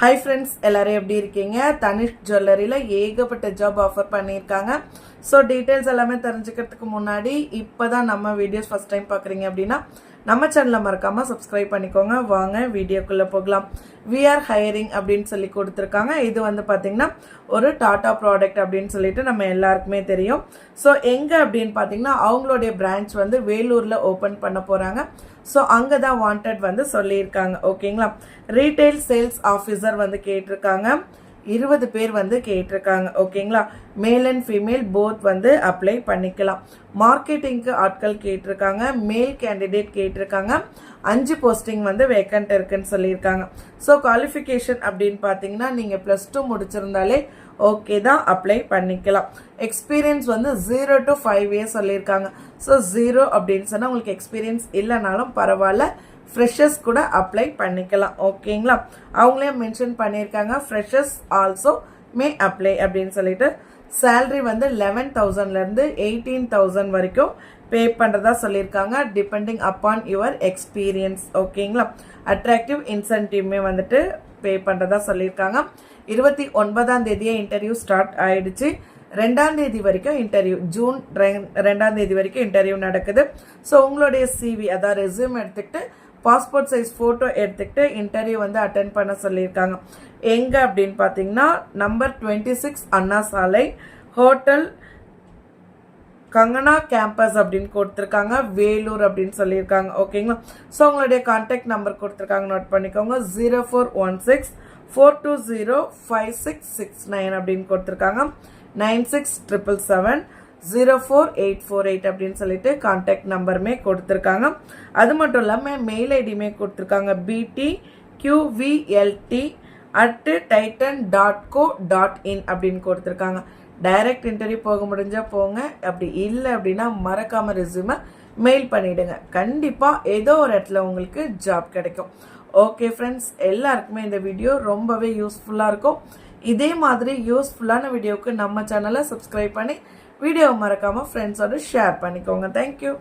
Hi friends எல்லாரும் எப்படி இருக்கீங்க? தனிஷ் ஜுவல்லரியில் ஏகப்பட்ட ஜாப் ஆஃபர் பண்ணியிருக்காங்க. ஸோ டீட்டெயில்ஸ் எல்லாமே தெரிஞ்சுக்கிறதுக்கு முன்னாடி இப்போ தான் நம்ம வீடியோஸ் ஃபஸ்ட் டைம் பார்க்குறீங்க அப்படின்னா நம்ம சேனலை மறக்காமல் சப்ஸ்கிரைப் பண்ணிக்கோங்க. வாங்க வீடியோக்குள்ளே போகலாம். விஆர் ஹையரிங் அப்படின்னு சொல்லி கொடுத்துருக்காங்க. இது வந்து பார்த்திங்கன்னா ஒரு டாடா ப்ராடக்ட் அப்படின்னு சொல்லிட்டு நம்ம எல்லாருக்குமே தெரியும். ஸோ எங்கே அப்படின்னு பார்த்தீங்கன்னா அவங்களுடைய பிரான்ச் வந்து வேலூரில் ஓப்பன் பண்ண போகிறாங்க ஸோ அங்கே தான் வாண்டட் வந்து சொல்லியிருக்காங்க. ஓகேங்களா ரீட்டைல் சேல்ஸ் ஆஃபீஸர் வந்து கேட்டிருக்காங்க. இருபது பேர் வந்து கேட்டிருக்காங்க. ஓகேங்களா மேல் அண்ட் ஃபீமேல் போத் வந்து அப்ளை பண்ணிக்கலாம். மார்க்கெட்டிங்க்கு ஆட்கள் கேட்டிருக்காங்க. மேல் கேண்டிடேட் கேட்டிருக்காங்க. அஞ்சு போஸ்டிங் வந்து வேக்கண்ட் இருக்குன்னு சொல்லியிருக்காங்க. ஸோ குவாலிஃபிகேஷன் அப்படின்னு பார்த்தீங்கன்னா நீங்கள் ப்ளஸ் டூ முடிச்சிருந்தாலே ஓகே தான் அப்ளை பண்ணிக்கலாம். எக்ஸ்பீரியன்ஸ் வந்து ஜீரோ டு ஃபைவ் இயர்ஸ் சொல்லியிருக்காங்க. ஸோ ஜீரோ அப்படின்னு சொன்னால் உங்களுக்கு எக்ஸ்பீரியன்ஸ் இல்லைனாலும் பரவாயில்ல. ஃப்ரெஷர்ஸ் கூட அப்ளை பண்ணிக்கலாம். ஓகேங்களா அவங்களே மென்ஷன் பண்ணியிருக்காங்க. ஃப்ரெஷர்ஸ் ஆல்சோ மே அப்ளை அப்படின்னு சொல்லிட்டு. சேல்ரி வந்து லெவன் தௌசண்ட்லேருந்து எயிட்டீன் தௌசண்ட் வரைக்கும் பே பண்ணுறதா சொல்லியிருக்காங்க. டிபெண்டிங் அப்பான் யுவர் எக்ஸ்பீரியன்ஸ் ஓகேங்களா அட்ராக்டிவ் இன்சென்டிவ்மே வந்துட்டு பே பண்ணுறதா சொல்லியிருக்காங்க. இருபத்தி ஒன்பதாம் தேதியே இன்டர்வியூ ஸ்டார்ட் ஆயிடுச்சு. ரெண்டாம் தேதி வரைக்கும் இன்டர்வியூ ஜூன் ரெண்டாம் தேதி வரைக்கும் இன்டர்வியூ நடக்குது. ஸோ உங்களுடைய சிவி அதாவது ரெசியூம் எடுத்துக்கிட்டு பாஸ்போர்ட் சைஸ் ஃபோட்டோ எடுத்துக்கிட்டு இன்டர்வியூ வந்து அட்டன் பண்ண சொல்லியிருக்காங்க. எங்கே அப்படின்னு பார்த்தீங்கன்னா நம்பர் டுவெண்ட்டி சிக்ஸ் அண்ணா சாலை ஹோட்டல் கங்கனா கேம்பஸ் அப்படின்னு கொடுத்துருக்காங்க. வேலூர் அப்படின்னு சொல்லியிருக்காங்க. ஓகேங்களா ஸோ உங்களுடைய கான்டாக்ட் நம்பர் கொடுத்துருக்காங்க. நோட் பண்ணிக்கோங்க. Zero four one six four two zero five six six nine அப்படின்னு கொடுத்துருக்காங்க. Nine six triple seven zero four eight four eight அப்படின்னு சொல்லிட்டு கான்டாக்ட் நம்பருமே கொடுத்துருக்காங்க. அது மட்டும் இல்லாமல் மெயில் ஐடியுமே கொடுத்துருக்காங்க. PT QVLDT at Titan dot co dot in அப்படின்னு கொடுத்துருக்காங்க. டைரக்ட் இன்டர்வியூ போக முடிஞ்சால் போங்க. அப்படி இல்லை அப்படின்னா மறக்காமல் ரெஸ்யூமை மெயில் பண்ணிவிடுங்க கண்டிப்பாக ஏதோ ஒரு இடத்துல உங்களுக்கு ஜாப் கிடைக்கும். ஓகே ஃப்ரெண்ட்ஸ் எல்லாருக்குமே இந்த வீடியோ ரொம்பவே யூஸ்ஃபுல்லாக இருக்கும். இதே மாதிரி யூஸ்ஃபுல்லான வீடியோவுக்கு நம்ம சேனலை சப்ஸ்கிரைப் பண்ணி வீடியோவை மறக்காமல் ஃப்ரெண்ட்ஸோட ஷேர் பண்ணிக்கோங்க. தேங்க்யூ